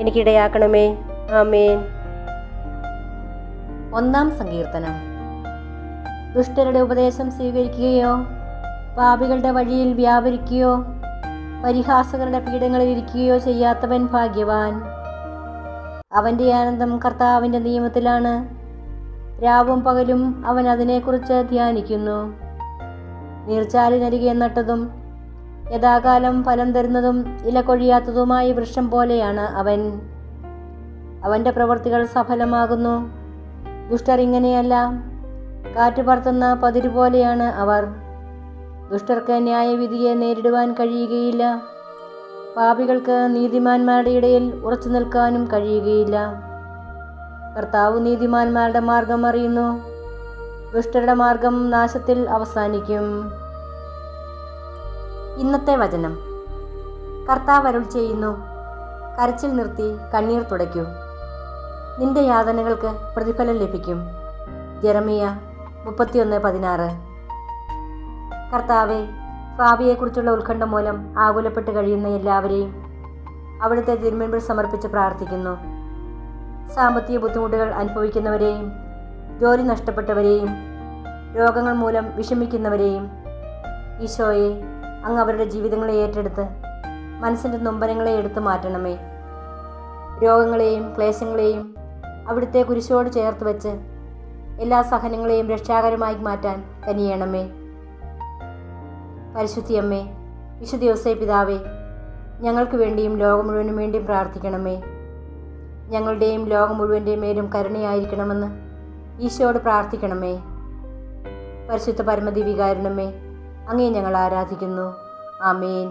എനിക്കിടയാക്കണമേ. ആമേൻ. ഒന്നാം സങ്കീർത്തനം. ദുഷ്ടരുടെ ഉപദേശം സ്വീകരിക്കുകയോ പാപികളുടെ വഴിയിൽ വ്യാപരിക്കുകയോ പരിഹാസകരുടെ പീഠങ്ങളിൽ ഇരിക്കുകയോ ചെയ്യാത്തവൻ ഭാഗ്യവാൻ. അവന്റെ ആനന്ദം കർത്താവിന്റെ നിയമത്തിലാണ്. രാവും പകലും അവൻ അതിനെക്കുറിച്ച് ധ്യാനിക്കുന്നു. നീർച്ചാലിനരികെ നട്ടതും യഥാകാലം ഫലം തരുന്നതും ഇല കൊഴിയാത്തതുമായ വൃക്ഷം പോലെയാണ് അവൻ. അവന്റെ പ്രവൃത്തികൾ സഫലമാകുന്നു. ദുഷ്ടർ ഇങ്ങനെയല്ല കാറ്റ് പറത്തുന്ന പതിരു പോലെയാണ് അവർ. ദുഷ്ടർക്ക് ന്യായവിധിയെ നേരിടുവാൻ കഴിയുകയില്ല. പാപികൾക്ക് നീതിമാന്മാരുടെ ഇടയിൽ ഉറച്ചു നിൽക്കാനും കഴിയുകയില്ല. കർത്താവ് നീതിമാന്മാരുടെ മാർഗം അറിയുന്നു. ദുഷ്ടരുടെ മാർഗം നാശത്തിൽ അവസാനിക്കും. ഇന്നത്തെ വചനം. കർത്താവ് അരുൾ ചെയ്യുന്നു. കരച്ചിൽ നിർത്തി കണ്ണീർ തുടയ്ക്കൂ. നിന്റെ യാതനകൾക്ക് പ്രതിഫലം ലഭിക്കും. ജെറമിയ മുപ്പത്തിയൊന്ന് പതിനാറ്. കർത്താവെ ഫാബിയെക്കുറിച്ചുള്ള ഉത്കണ്ഠ മൂലം ആകുലപ്പെട്ട് കഴിയുന്ന എല്ലാവരെയും അവിടുത്തെ തിരുമുൻപിൽ സമർപ്പിച്ച് പ്രാർത്ഥിക്കുന്നു. സാമ്പത്തിക ബുദ്ധിമുട്ടുകൾ അനുഭവിക്കുന്നവരെയും ജോലി നഷ്ടപ്പെട്ടവരെയും രോഗങ്ങൾ മൂലം വിഷമിക്കുന്നവരെയും ഈശോയെ അങ്ങ് അവരുടെ ജീവിതങ്ങളെ ഏറ്റെടുത്ത് മനസ്സിന്റെ നൊമ്പരങ്ങളെ എടുത്തു മാറ്റണമേ. രോഗങ്ങളെയും ക്ലേശങ്ങളെയും അവിടുത്തെ കുരിശോട് ചേർത്ത് വെച്ച് എല്ലാ സഹനങ്ങളെയും രക്ഷാകരമായി മാറ്റാൻ കനിയണമേ. പരിശുദ്ധിയമ്മേ വിശുദ്ധ യോസേ പിതാവേ ഞങ്ങൾക്ക് വേണ്ടിയും ലോകം മുഴുവനും വേണ്ടിയും പ്രാർത്ഥിക്കണമേ. ഞങ്ങളുടെയും ലോകം മുഴുവന്റെയും മേലും കരുണയായിരിക്കണമെന്ന് ഈശോയോട് പ്രാർത്ഥിക്കണമേ. പരിശുദ്ധ പരമദിവികാരണമേ അങ്ങേ ഞങ്ങൾ ആരാധിക്കുന്നു. ആമേൻ.